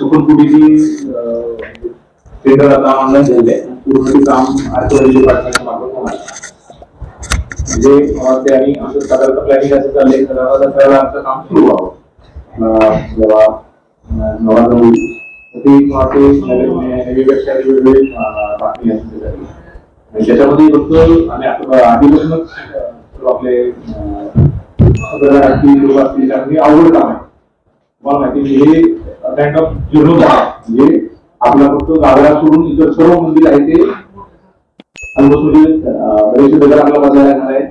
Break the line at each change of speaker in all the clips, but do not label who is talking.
कोणती टेंडर आता ऑनलाईन झालेले आहे पूर्ण काम होणार म्हणजे आमचं साधारणतः प्लॅनिंग असं चाललंय तर आमचं काम सुरू व्हावं जेव्हा तर नवी- बातमी असते त्याच्यामध्ये फक्त आणि आता आधीपासूनच आपले अं, लोक असतील अवघड काम आहे तुम्हाला माहिती हे काइंड ऑफ जीर्णोद्धार आहे म्हणजे आपला फक्त गावाला सोडून इतर सर्व मंदिर आहे ते. almost म्हणजे बरेचसे आपला बसायला येणार आहे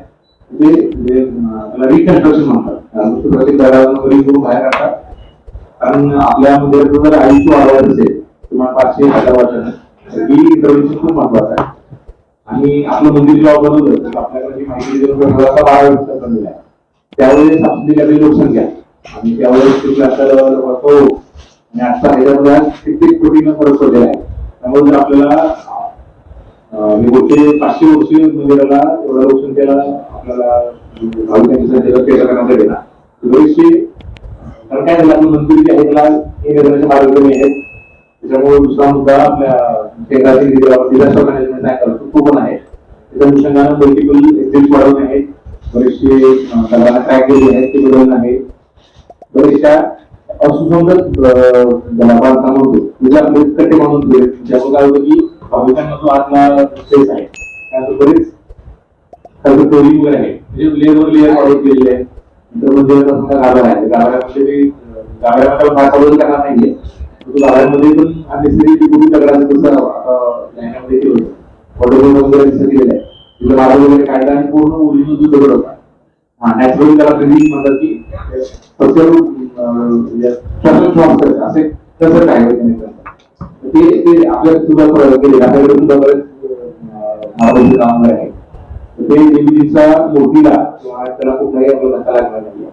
ते म्हणजे त्याला रिकन्स्ट्रक्शन म्हणतात. प्रत्येक घरी करून बाहेर काढतात. कारण आपल्या मंदिराचं जर आयुष्य वाढवायचं असेल किंवा पाचशे हजार वर्षानं ही इंटरव्हेन्शन खूप महत्वाचं आहे. आणि आपलं मंदिर जेव्हा बनवलं तर आपल्याकडे माहिती देऊन बारा बनलेला आहे. त्यावेळेस आपली काही लोकसंख्या आणि त्यावेळेस तुम्ही आता बघतो आणि आता ह्याच्यामध्ये कित्येक कोटीनं फरक पडलेला आहे. त्यामुळे जर आपल्याला पाचशे वर्ष मंदिराला एवढ्या त्याला आपल्याला पेटा बरेचसे कारण काय झालं आपलं मंदिर जे आहे त्याला हे मार्ग कमी आहेत. त्याच्यामुळे दुसरा मुद्दा आपल्या केंद्रातील डिझास्टर मॅनेजमेंट तो पण आहे. त्याच्या अनुषंगानं मल्टिपल एक्झिट वाढवणे आहेत. बरेचसे ट्रॅक केले आहेत ते बदलणं आहेत. बरेचशा असुसंगत बांधकाम होतो म्हणजे आपले कट्टे मानून ठेवले त्यामुळे काय होतं की भाविकांना जो आतला स्पेस आहे. त्यानंतर बरेच काही टोरिंग वगैरे आहे म्हणजे लेअरवर लेअर वाढवत गेलेले आहे नंतर म्हणजे समजा गाभारा आहे गाभाऱ्यामध्ये ते गाभाऱ्यामध्ये फार प्रबोधन करणार नाहीये. परंतु गाभाऱ्यामध्ये पण अनेसरी ती पूर्वी दगडाचं कसं आता केलं होतं. वॉटरबोर्ड वगैरे दिसत गेलेलं आहे. तिथं मार्ग वगैरे काढला आणि पूर्ण ओरिजिनल जो दगड होता. हा नॅचरली त्याला कधी म्हणतात की असे कसं काय ते ते आपल्या सुद्धा गेले आपल्याकडे सुद्धा बरेच महाराष्ट्र कामगार आहे ते देवीचा त्याला कुठलाही धक्का लागणार नाही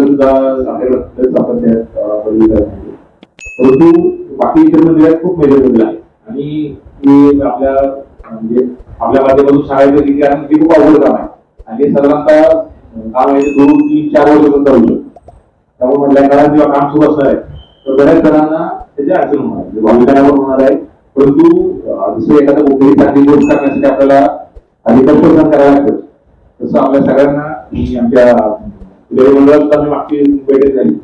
सुद्धा आपल्याकडे आपण परंतु बाकी इतर मंदिरात खूप मेजर बदल आहे आणि ते आपल्या म्हणजे आपल्या माध्यमातून सांगायचं की कारण ते खूप अवघड काम आहे. आणि साधारणतः काम आहे दोन तीन चार वर्ष पण करू शकतो. त्यामुळे मधल्या काळात जेव्हा काम सुरू असणार आहे तर बऱ्याच जणांना त्याची अडचण होणार आहे. म्हणजे भाविकांना होणार आहे परंतु अं, एखादा एखादं चांगली गोष्ट करण्यासाठी आपल्याला आधी कष्ट सहन करायला लागतं. तसं आपल्या सगळ्यांना मी आमच्या देव मंडळात आम्ही मागची बैठक झाली.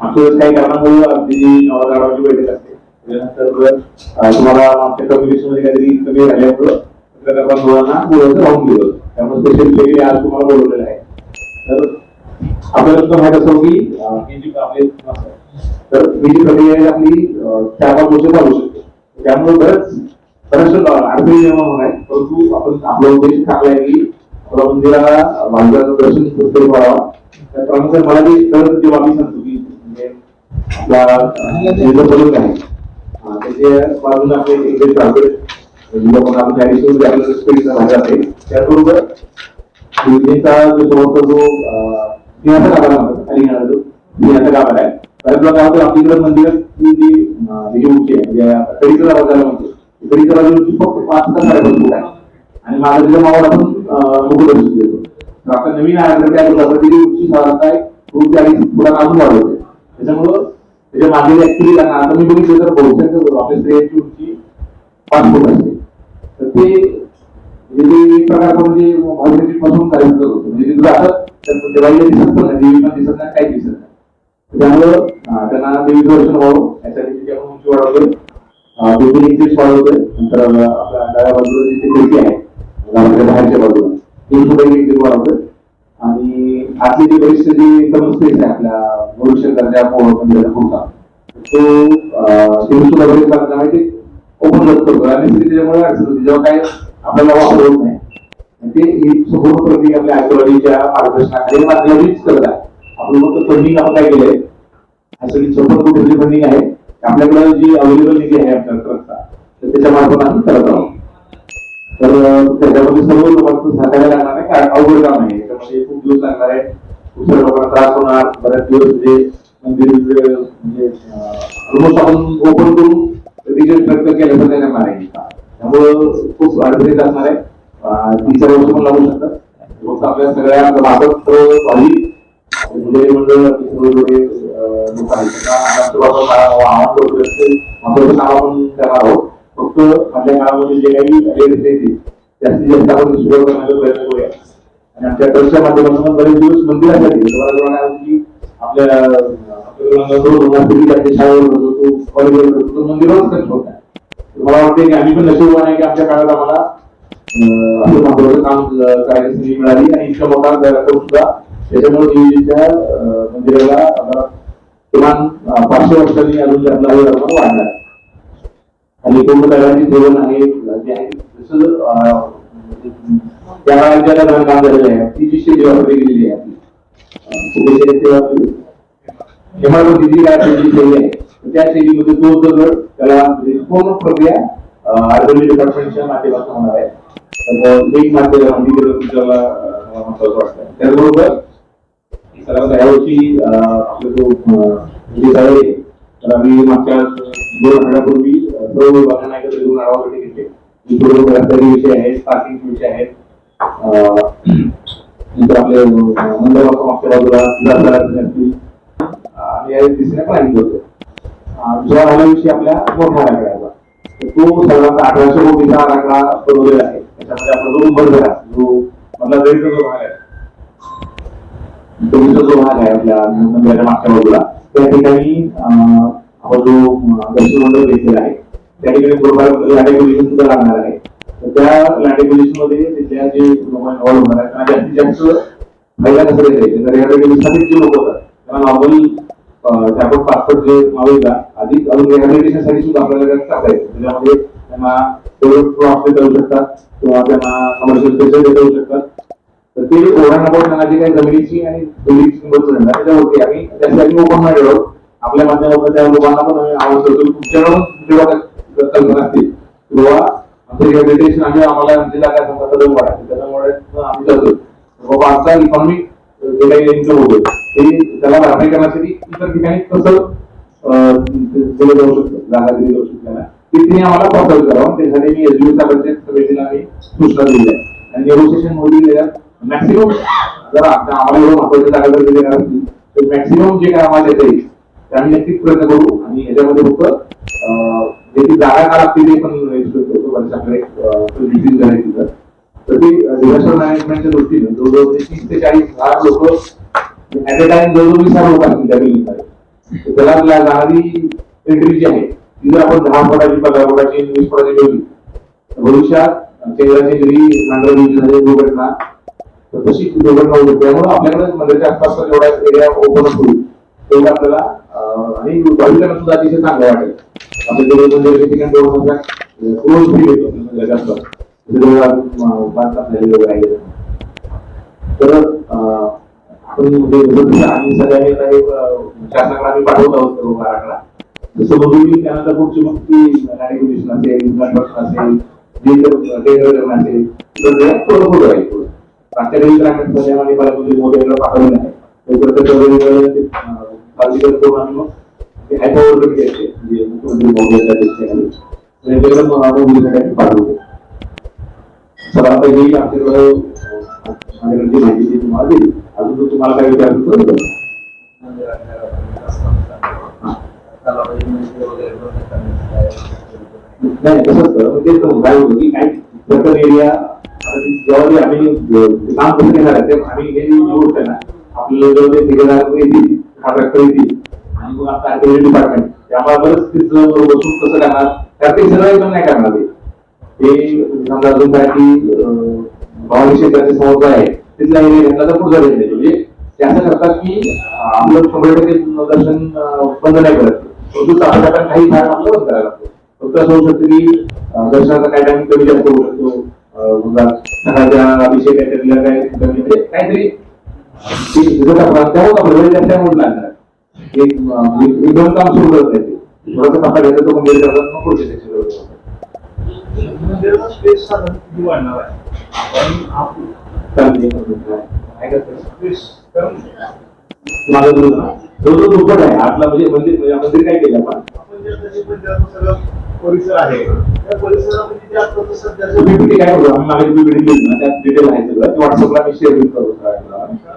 मागच्या वेळेस काही कारणामुळे आमची जी नवरागावाची बैठक असते त्यानंतर तुम्हाला आमच्या कम्युनिकेशनमध्ये काहीतरी कमी झाल्यामुळं पत्रकार बांधवांना बोलायचं राहून गेलं त्यामध्ये स्पेशल आज तुम्हाला बोलवलेलं आहे तर आपल्याला सुद्धा माहीत असेल की ही जी आपली तर ही जी प्रक्रिया आहे आपली अं, चार पाच वर्ष चालू शकते. त्यामुळे बरंच बऱ्याचशा अडचणी निर्माण होणार आहेत. परंतु आपण आपला उद्देश टाकला आहे की मंदिराला बांधकाचं दर्शन कसं व्हावा त्याप्रमाणे मला जे दर जेव्हा आम्ही सांगतो की म्हणजे आपला बदल आहे त्याच्या बाजूला आपले इंग्लिश प्रायव्हेट लोक योजनेचा जो जो गाभा म्हणतात खाली जो गाभा आहे काय होतं आपल्याकडे जी आहे म्हणजे आता कडीचा गाभा फक्त पाच आहे आणि माझा तिच्या मावळ आपण मुकुट देतो तर आता नवीन आहे त्या त्याची उंची साधारणतः एक दोन वाढवते त्याच्यामुळं त्याच्यामागे ऍक्च्युली आता मी बघितलं तर आपल्या स्त्रियांची उंची पाच फूट असते तर ते म्हणजे एक प्रकारचं म्हणजे पासून कार्य करत म्हणजे तिथं असं तर देवाला दिसत पण नाही दिसत नाही काही दिसत नाही. त्यामुळं त्यांना देवीचं दर्शन व्हावं यासाठी आपण उंची वाढवतोय इंचेस वाढवतोय नंतर आपल्या डाव्या बाजूला खिडकी आहे बाहेरच्या बाजूला सुद्धा एक इंचेस वाढवतोय. आणि आतली जी बरीचशी जी एकदम स्पेस आहे आपल्या भविष्यकाच्या मंदिराचा पुढचा तो ते सुद्धा बरेच ओपन करतो आणि त्याच्यामुळे अडचण होती. जेव्हा काय आपल्याला वापर होत नाही ते ही संपूर्ण प्रक्रिया आपल्या आयकोलॉजीच्या मार्गदर्शनाखाली माध्यमातच करत आहे. आपण फक्त फंडिंग आपण काय केलंय? सगळी चौपन्न कोटीची फंडिंग आहे. आपल्याकडे जी अवेलेबल निधी आहे आपल्या ट्रस्टचा तर त्याच्या मार्फत आम्ही करत आहोत. तर त्याच्यामध्ये सर्व लोकांचं सहकार्य लागणार आहे. कारण अवघड काम आहे. त्याच्यामध्ये खूप दिवस लागणार आहे. खूप साऱ्या लोकांना त्रास होणार. बऱ्याच दिवस म्हणजे मंदिर म्हणजे ऑलमोस्ट आपण ओपन करून रिजन प्रयत्न केल्याचं काय करणार आहे त्यामुळं खूप अडचणीत असणार आहे. तीन चार वर्ष पण लागू शकतात. फक्त आपल्या सगळ्या महाराष्ट्र भावी मंडळ लोक आहेत. त्यांना आपण करणार आहोत. फक्त आपल्या काळामध्ये जे काही जास्तीत जास्त आपण करण्याचा प्रयत्न करूया. आणि आमच्या ट्रस्टच्या माध्यमातून बरेच दिवस मंदिरासाठी की आपल्या आपल्या शाळेवर होतो तो कॉलेजवर होतो तो मंदिरावरच होता मला वाटते की आम्ही पण नशीबवान आहे की आमच्या काळात आम्हाला अं, असं महत्वाचं काम करायची संधी मिळाली आणि इतका मोठा कार्यक्रम सुद्धा. त्याच्यामुळे देवीच्या मंदिराला आम्हाला किमान पाचशे वर्षांनी अजून त्यातला हे आपण वाढला आहे. आणि पूर्ण दगडाची धोरण आहे जसं त्या काळात ज्या दगडात काम झालेलं आहे ती जी शेती वापरली गेलेली आहे आपली. अं, कुठे ते वापरली? इमारत जी काय शैली आहे तर त्या तो दगड त्याला पूर्ण प्रक्रिया आर्गनी डिपार्टमेंटच्या माध्यमातून होणार आहे एक माध्यम मंदिर महत्वाचं वाटतं त्याचबरोबर सर्वात यावर्षी अं, जो सगळे आहे, तर आम्ही बाजूला आणि या दिशेने प्लॅनिंग करतो अं, दुसरा आपल्या मोठा आराखडा तर तो सर्वांचा अठराशे कोटीचा आराखडा बनवलेला आहे. त्याच्यामध्ये आपला जो उंबरठा जो मधला रेडचा जो भाग आहे दोन्हीचा जो भाग आहे आपल्या मंदिराच्या मागच्या बाजूला त्या ठिकाणी आपण जो दर्शन मंडळ घेतलेला आहे त्या ठिकाणी बरोबर लँडेबिलिशन सुद्धा लागणार आहे. तर त्या लँडेबिलिशनमध्ये तिथल्या जे लोक इन्व्हॉल्व होणार आहे त्यांना जास्तीत जास्त फायदा कसं घेता येईल? तर या रिहॅबिलिटेशनसाठी जे लोक होतात त्यांना नॉर्मल आपण पासपोर्ट जे मावेला अधिक अजून रिहॅबिलिटेशनसाठी सुद्धा आपल्याला त्यात टाकता त्याच्यामध्ये त्यांना डेव्हलप प्रॉफिट देऊ शकतात किंवा त्यांना कमर्शियल स्पेशल देऊ शकतात. तर ते ओव्हरनाबाद त्यांना जे काही जमिनीची आणि बिल्डिंगची किंमत मिळणार त्याच्यावरती आम्ही त्यासाठी ओपन नाही आहोत. आपल्या माध्यमातून त्या लोकांना पण आम्ही आवाहन करतो तुमच्याकडून तुमच्या कल्पना असतील किंवा आमचं रिहॅबिलिटेशन आम्ही आम्हाला आमची जागा समजा कदम वाढायची त्याच्यामुळे आम्ही करतो. बाबा आमचा इकॉनॉमिक जे काही इन्कम होतो ते त्याला भरपाई करण्यासाठी इतर ठिकाणी कसं दिलं जाऊ शकतं जागा दिली जाऊ शकते त्याला ते तिने आम्हाला प्रोसेस करावं त्यासाठी मी एसबीओ साहेबांच्या समितीला आम्ही सूचना दिली आहे आणि नेगोशिएशन मोदी मॅक्सिमम जर आम्हाला एवढं महत्वाची जागा जर दिली जाणार असतील तर मॅक्सिमम जे काय आम्हाला देता येईल ते आम्ही नक्कीच प्रयत्न करू आणि याच्यामध्ये फक्त जे ती जागा काढा ते पण explore करतो कारण करायची तर तर ती डिझास्टर मॅनेजमेंटच्या दृष्टीने जवळजवळ तीस ते चाळीस लाख लोक ऍट अ टाइम जवळजवळ वीस लाख लोक असतील तर त्याला आपल्या एंट्री जी आहे ती जर आपण दहा फुटाची पंधरा फुटाची वीस फुटाची ठेवली भविष्यात चेहऱ्याची जरी नांगरणी झाली दुर्घटना. तर तशी दुर्घटना होऊ शकते. त्यामुळे आपल्याकडे मंदिराच्या आसपासचा जेवढा एरिया ओपन होईल तेवढा आपल्याला आणि भाविकांना सुद्धा अतिशय चांगलं वाटेल. आपल्या जवळ मंदिराच्या ठिकाणी दोन क्लोज फ्री येतो मंदिराच्या आसपास. तर आपण आम्ही सगळ्यांनी आम्ही पाठवत आहोत सर्व मराठा जसं बघून त्यानंतर पुढची मग ती असेल असेल असेल तर थोडं आहे मागच्या ग्रामीण आणि बालकुंजी मोबाईलला पाठवलेलं आहे काळजी करून आम्ही मग ते हायपावर कमी म्हणजे मुख्यमंत्री मोबाईलच्या पाठवले त्यांच्याकडे मग आपण माहिती ती तुम्हाला दिली अजून जर तुम्हाला काय विचारायचं तर विचारा. नाही तसंच तर काय होतं की काही सर्कल एरिया जेव्हा जे आम्ही काम कसं घेणार आहे ते आम्ही हे जी गोष्ट आहे ना आपल्याला जेव्हा ते ठेकेदार येतील कॉन्ट्रॅक्टर येतील आणि मग आता डिपार्टमेंट त्यामुळे बरंच तिथं बसून कसं करणार त्यात ते सगळं एकदम नाही करणार ते. ते समजा अजून काय की अं, क्षेत्राचे आहे तिथला एरिया घेतला तर पुढचा म्हणजे ते असं करतात की आपलं शंभर टक्के दर्शन बंद नाही करत. परंतु चालू काही भाग आपलं बंद करायला लागतो. फक्त असं होऊ शकतं की दर्शनाचा काय टाइम कमी जास्त होऊ शकतो. सकाळच्या अभिषेक काहीतरी काय कमी म्हणजे काहीतरी लागणार एक दोन काम सुरू करत नाही ते थोडासा टप्पा घेतला तो करतात मग पुढचे.
मंदिराचा स्पेस साधारण किती वाढणार आहे स्पेस कारण
ना. जो दुप्पट आहे आतला म्हणजे मंदिर मंदिर काय केलं आपण
आपण जे मंदिराचा सगळा परिसर आहे त्या परिसरामध्ये जे आता सध्याचं
काय करू आम्ही मागे PPT दिली ना त्यात डिटेल आहे सगळं व्हॉट्सअपला मी शेअर करू सगळ्यांना.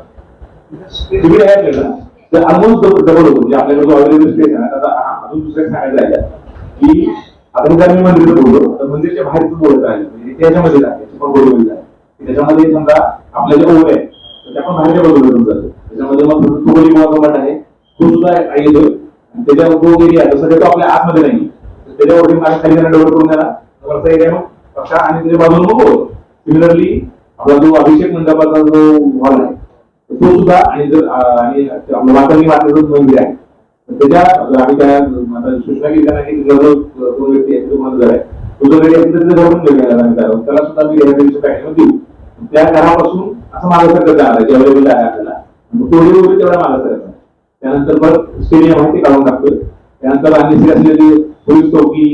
तिकडे आहे आपल्याला तर ऑलमोस्ट डबल होतो म्हणजे आपल्याकडे जो अवेलेबल स्पेस आहे ना त्याचा अजून दुसरं सांगायला की आता जर मी मंदिर बोललो तर मंदिरच्या बाहेरच बोलत आहे. म्हणजे त्याच्यामध्ये आहे त्याची आहे. त्याच्यामध्ये समजा आपल्या जे ओळ आहे त्या पण बाहेरच्या बाजूला घेऊन जातो. त्याच्यामध्ये मग तुकोली महत्त्वाचा आहे. तो सुद्धा येतोय. आणि त्याच्या जो एरिया जसं तसं तो आपल्या आतमध्ये नाही तर त्याच्यावरती मला खाली डेव्हलप करून द्याला वरचा एरिया मग. पक्षा आणि त्याच्या बाजूला मग बोलतो सिमिलरली आपला जो अभिषेक मंडपाचा जो हॉल आहे तो सुद्धा आणि जर आणि आपलं वातावरण वाटण्याचं मंदिर आहे त्याच्या आम्ही त्या सूचना केली त्यांना की दोन व्यक्ती आहे. तो जर रेडी असेल तर घेऊन आम्ही त्याला त्याला सुद्धा मी रेडिओच्या देऊ. त्या घरापासून असं मागासारखं जाणार आहे जे अवेलेबल आहे आपल्याला. मग वगैरे तेवढा मागासारखं त्यानंतर परत स्टेडियम आहे ते काढून टाकतोय. त्यानंतर आणि असलेली पोलीस चौकी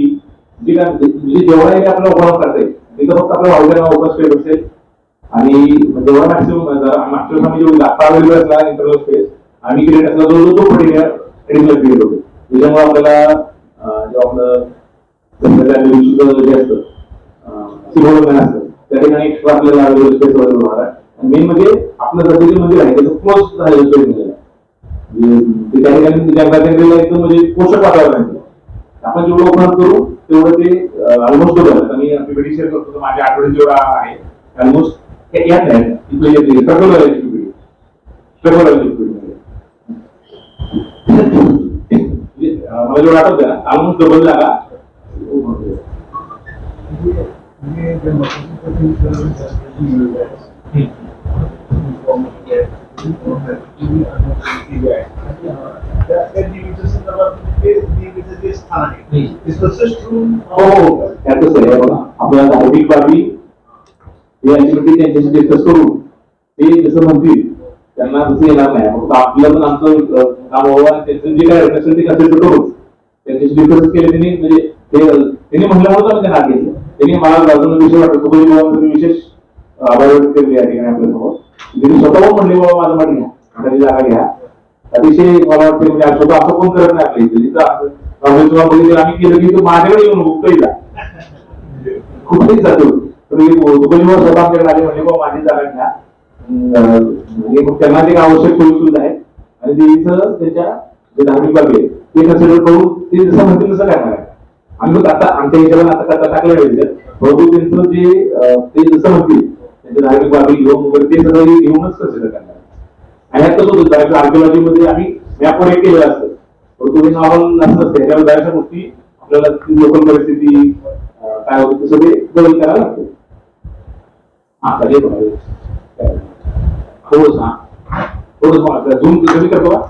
जी काय म्हणजे जेवढा एक आपल्याला उपयोग करता येईल. तिथं फक्त आपल्या वावड्यांना ओपन स्पेस असेल आणि जेवढा मॅक्सिमम मागच्या वर्षी आम्ही अवेलेबल असला इंटरनल स्पेस आणि क्रिएट असला जो तो पण एरिया एडिशनल होतो. त्याच्यामुळे आपल्याला जेव्हा आपलं संध्याकाळच्या जे असतं असतं. त्या ठिकाणी एक्स्ट्रा आपल्याला स्पेस होणार आहे. मेन म्हणजे आपलं सध्या मंदिर आहे त्याचं क्लोज झालेलं स्पेस म्हणजे ते त्या ठिकाणी म्हणजे एकदम म्हणजे पोषक वातावरण आहे. आपण जेवढं ओपन करू तेवढं ते ऑलमोस्ट होतं. आणि पीपीटी शेअर करतो माझ्या आठवड्यात जेवढा आहे ऑलमोस्ट यात आहे. स्ट्रगल स्ट्रगल आहे पीपीटी म्हणजे अं, मला जेवढं ऑलमोस्ट डबल जागा हो त्यातच आहे बघा आपल्याला धार्मिक बाबी हे. त्यांच्याशी डिस्कस करू ते जसं म्हणतील त्यांना तसं येणार नाही फक्त आपलं पण आमचं अं, काम त्यांचं जे काय असेल ते असेल ते करू त्यांच्याशी डिस्कस केले त्यांनी म्हणजे ते त्यांनी म्हटल्यामुळे आम्ही त्यांना घेतलं त्यांनी मला अजून विषय वाटतो तुकडे बाबा विशेष आभार व्यक्त केले या ठिकाणी आपल्यासमोर त्यांनी स्वतःहून म्हणले बाबा माझं मत घ्या माझी जागा घ्या अतिशय मला वाटतं म्हणजे स्वतः असं कोण करत नाही आपल्या इथे जिथं आपण बघितलं आम्ही केलं की तो माझ्याकडे येऊन बघतोय जा कुठेही जातो. तर मी दुकानीवर स्वतः आमच्याकडे आले म्हणजे बाबा माझी जागा घ्या. म्हणजे त्यांना ते आवश्यक सोयी सुविधा आहे. आणि देवीचं त्याच्या जे धार्मिक बाबी आहे ते कन्सिडर करून ते जसं म्हणतील तसं करणार आहे. आम्ही आता आमच्या हिशोबाने आता कथा टाकल्या पाहिजे परंतु त्यांचं जे ते जसं म्हणतील त्यांच्या धार्मिक बाबी घेऊन वगैरे ते सगळं घेऊनच कन्सिडर करणार आणि आता कसं होतं आर्किओलॉजी मध्ये आम्ही मॅपवर एक केलेलं असतं. परंतु हे नॉर्मल नसतं त्याच्यावर बऱ्याचशा गोष्टी आपल्याला लोकल परिस्थिती काय होतं ते सगळे बदल करायला लागतं हा कधी हो सांग. थोडस झूम कमी करतो का?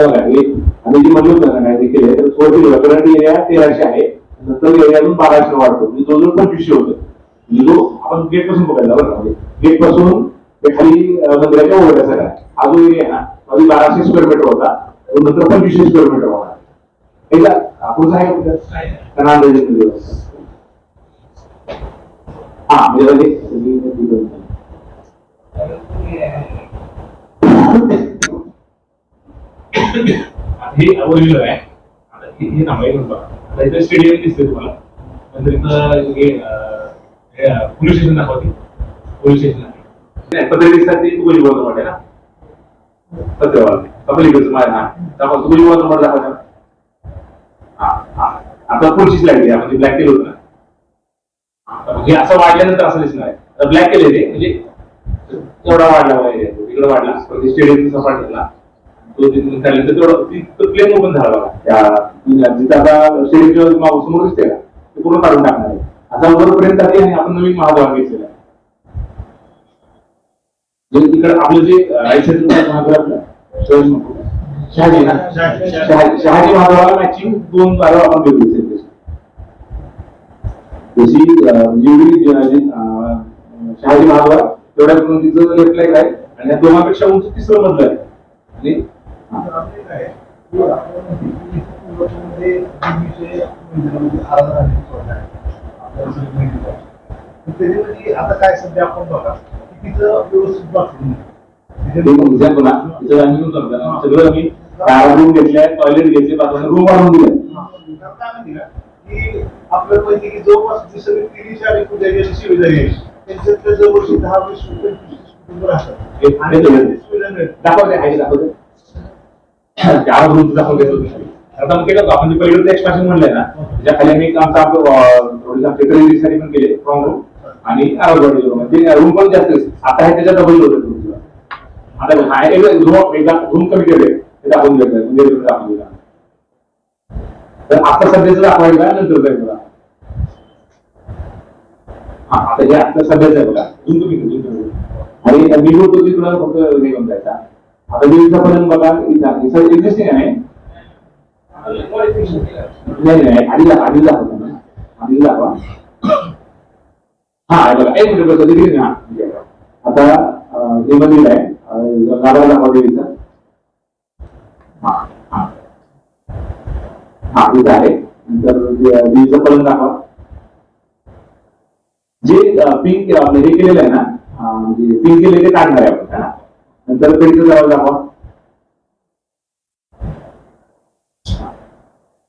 आम्ही जी म्हणलो होतं ना काय ते केलंय. तर सोळाशे करंट एरिया तेराशे आहे. नंतर एरिया अजून बाराशे वाढतो. म्हणजे जवळजवळ पंचवीसशे होतं म्हणजे जो आपण गेटपासून बघायला बरं का गेटपासून ते खाली मंदिराच्या ओढ्या सगळ्या हा जो एरिया ना आधी बाराशे स्क्वेअर मीटर होता. नंतर पंचवीसशे स्क्वेअर मीटर होता एकदा आपण आहे का कुठं? त्यांना अंदाजे किती होतं? हा म्हणजे
हे. ओरिजिनल आहे. आता हे आहे बघा आता इथं स्टेडियम दिसतंय तुम्हाला. नंतर इथं हे पोलीस स्टेशन दाखवते. पोलीस स्टेशन
नाही, पत्रकारितेसाठी तू कोणी बोलतो म्हणे ना पत्रवाला पब्लिकचं माझ्या हा त्यामुळे तुम्ही बोलतो म्हटलं दाखवा हा हा. आता पुढची स्लाइड घ्या म्हणजे ब्लॅक केलं होतं ना? हा, असं वाढल्यानंतर असं दिसणार आहे. तर ब्लॅक केले ते म्हणजे एवढा वाढला वगैरे. तिकडे वाढला स्टेडियमचा सपाट झाला तो तिथून त्यानंतर तेवढं प्लेन ओपन झाला बघा. त्या जिथं आता स्टेडियमच्या समोर दिसते का ते पूर्ण काढून टाकणार आहे. असा वरपर्यंत आली आणि आपण नवीन महाद्वार घेतलेला आहे. तिकडे आपलं जे शहाजी. ना
शहाजी.
महाद्वाराला मॅचिंग दोन बारा आपण घेऊ जशी जेवढी शहाजी महाद्वार तेवढ्या तिचं लेफ्ट लाईक आहे आणि या दोघांपेक्षा उंच तिसरं मधलं आहे. आणि
आता काय सध्या आपण बघा तिचं व्यवस्थित बाथरूम
आम्ही सगळं आम्ही रूम टॉयलेट घेतले बाथरूम रूम वाढवून दिले
का आपल्याला माहिती की जवळपास सगळी तिन्ही आणि सुविधा आहे. त्यांच्यातल्या जवळशी दहा वीस कुटुंब राहतात. आणि
दाखवते आहे दाखवते. दाखवते आता मग केलं आपण जे पलीकडे एक्सपान्शन म्हणलंय ना त्याच्याखाली आम्ही आमचं आपलं थोडी आमचे खरेदीसाठी पण केले रूम आणि रूम पण जास्त. आता आहे त्याच्या डबल होतं आता हा रूम कमी केले ते दाखवून म्हणजे दाखवून दिला. तर आता सध्याचं दाखवायचं आहे नंतर जाईल बघा हा आता हे आता सध्याचं आहे बघा. झूम आणि मी तुला फक्त निघून जायचा आता दिवसा पण बघा इथं एक्झिस्टिंग आहे. नाही नाही आधी दाखवा आधी दाखवा आधी दाखवा हा बघा एक मिनिट तिकडे ना आता हे मंदिर आहे. हा. हा हा आहे. नंतर दे- देवीचं पलंग दाखवा जे पिंक आपलं म्हणजे हे केलेलं आहे ना म्हणजे पिंक केले ते काढणार आहे आपण नंतर पेडचं जवळ दाखवा.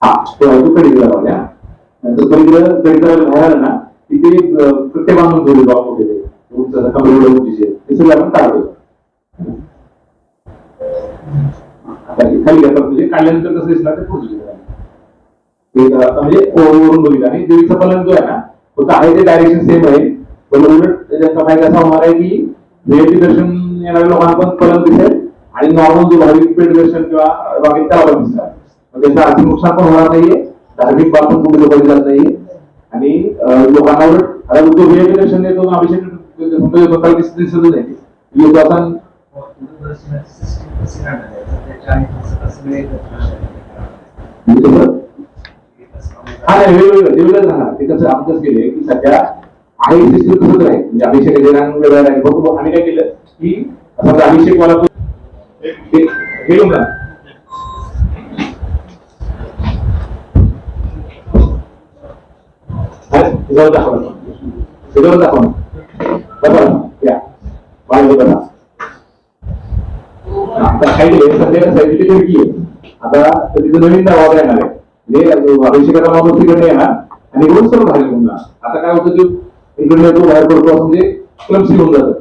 हा तो आहे तो कडीचा नंतर कडीचं कडीचा दरवाजा बाहेर ना तिथे अं, प्रत्येक बांधून ठेवले बाप वगैरे उंच कमरे उंचीचे. ते सगळं आपण काढतो. आता खाली घ्या म्हणजे काढल्यानंतर कसं दिसणार ते पुढे दिसणार. ते जरा आता म्हणजे वरून बघितलं. आणि देवीचा पलंग जो आहे ना तो आहे ते डायरेक्शन सेम आहे. पण उलट त्याचा फायदा असा होणार आहे की व्हीआयपी दर्शन येणाऱ्या लोकांना पण पलंग दिसेल आणि नॉर्मल जो भाविक पेट दर्शन किंवा बाकी त्याला पण दिसणार मग त्याचं आर्थिक नुकसान पण होणार नाहीये धार्मिक बाब पण कुठे लोकांनी जात नाहीये. आणि लोकांना उलट आता जो व्हीआयपी दर्शन येतो अभिषेक दिसत दिसतच नाही. म्हणजे कसं? हा नाही वेगवेगळं वेगवेगळं राहणार. ते कसं आमचंच केलंय की सध्या आहे सिस्टम तसंच राहील म्हणजे अभिषेक वेगळं वेगळं राहील बघू आम्ही काय केलं की समजा अभिषेक मला तो हे हे घेऊन जा. त्याच्यावर दाखवा त्याच्यावर दाखवा बघा या. बाहेर बघा आता काही सध्या कसं खिडकी आहे. आता तर तिथं नवीन दरवाजा येणार आहे. अभिषेकाचा माणूस तिकडे येणार आणि रोज सर्व बाहेर घेऊन जाणार. आता काय होतं की इकडनं येतो बाहेर पडतो असं म्हणजे क्लम्सी होऊन जातं.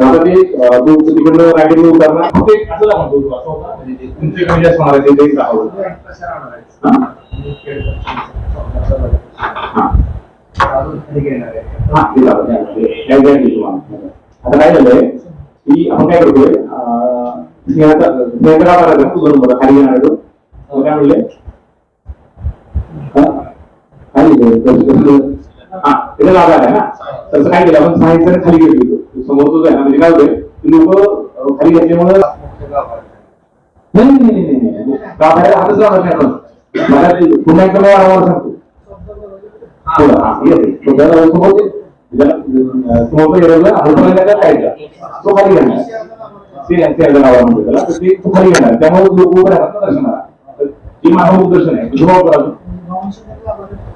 आता ते तो तिकडनं उतरणार फक्त एक असं तो, असं होता म्हणजे ते तुमचे कमी जास्त होणार आहे ते हा? ते आता काय झालंय की आपण काय करतोय? अं, सिंहाचा सिंहाचा तू खाली येणार काय म्हणले हा? खाली गेले, कसं- कसं- हा तिथे आहे ना? तसं काय केलं आपण साहित्य खाली घेतली समोर आहे ना म्हणजे काय होते लोक खाली घेतल्यामुळे नाही नाही नाही गाभाऱ्याला हातच लावत नाही आपण. मला पुन्हा एकदा मला सांगतो. तो खाली घेणार ते त्याला ते तो खाली घेणार त्यामुळे लोक उभं राहतात दर्शनाला. ते मानव दर्शन आहे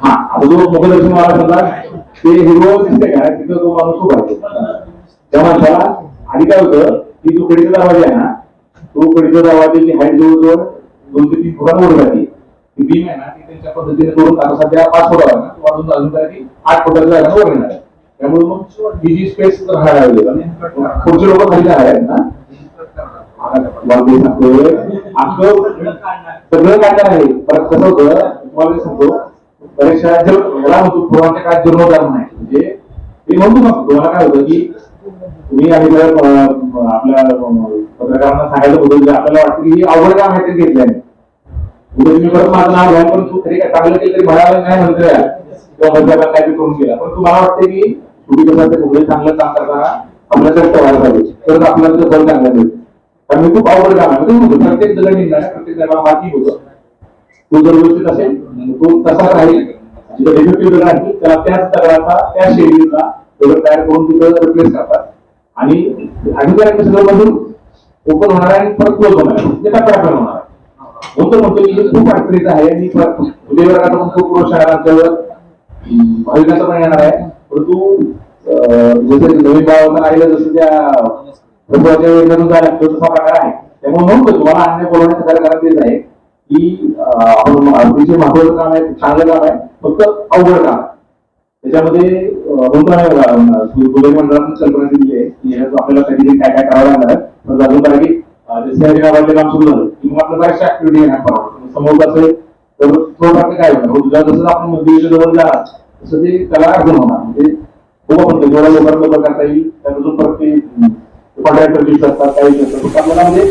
हा आता जो मुघल वाला समजा ते हिरवा दिसते का तिथं तो माणूस उभा त्या माणसाला आणि काय होतं की जो कडीचा दरवाजा आहे ना तो कडीचा दरवाजाची हाईट जवळजवळ दोन ते तीन फुटांवर वर जाते. ती बीम आहे ना ती त्यांच्या पद्धतीने करून आता सध्या पाच फुट आहे ना तो वाढून अजून काय की आठ फुटाच्या जागा वर येणार त्यामुळे मग ही जी स्पेस राहणार आहे पुढचे लोक खाली जाणार आहेत ना. वाढदिवस सांगतोय अख्खं सगळं काढणार आहे. परत कसं होतं तुम्हाला सांगतो. बऱ्याचशा जर मला म्हणतो पूर्वाच्या काळात जीर्णोद्धार नाही. म्हणजे मी म्हणतो ना तुम्हाला काय होतं की तुम्ही आणि आपल्या पत्रकारांना सांगायचं होतं की आपल्याला वाटतं की हे अवघड काम आहे ते घेतलंय. तुम्ही परत माझं नाव घ्या पण तू तरी चांगलं केलं तरी भरायला नाही म्हणतोय किंवा मध्याला काय करून गेला पण तुम्हाला वाटतं की तुम्ही कसं ते कुठे चांगलं काम करताना आपलं कष्ट व्हायला पाहिजे. तर आपल्याला ते फळ चांगलं मिळेल. कारण मी खूप अवघड काम आहे. म्हणजे प्रत्येक जण निघणार प्रत्येक दगड माती होतं. तो जर व्यवस्थित असेल म्हणजे तो तसा राहील जिथं डिफेक्टिव्ह दगड त्याला त्याच दगडाचा त्या शैलीचा दगड तयार करून तिथं रिप्लेस करतात. आणि अधिकाऱ्यांनी सगळं ओपन होणार आहे आणि परत क्लोज होणार आहे. ते टप्प्याटप्प्याने होणार आहे. म्हणून म्हणतो की हे खूप अडचणीचं आहे आणि परत पण खूप पुरुष आहे आमच्यावर भाविकांचा पण येणार आहे. परंतु जसं नवीन गावात राहिलं जसं त्या प्रभूच्या योजनेतून जायला लागतो तसा प्रकार आहे. त्यामुळे म्हणतो तुम्हाला अन्य बोलवण्याचं कार्य करत तेच आहे. की आपण अतिशय महत्वाचं काम आहे चांगलं काम आहे फक्त अवघड काम त्याच्यामध्ये अं, म्हणतो कल्पना दिली आहे की ह्याच्यात आपल्याला काहीतरी काय काय करावं लागणार आहे. अजून करा की अं, जे काम सुरू झालं की मग आपल्याला बऱ्याचशा ऍक्टिव्हिटी येणार पडावं म्हणजे समोर कसं तर थोडं आपलं काय होणार. हो, तुझ्या जसं आपण मंदिराच्या जवळ जाणार तसं ते त्याला अडचण होणार. म्हणजे खूप आपण जेवढ्या लवकर लवकर करता येईल त्यापासून परत ते कॉन्ट्रॅक्टर फीस असतात काही असतात आपल्याला म्हणजे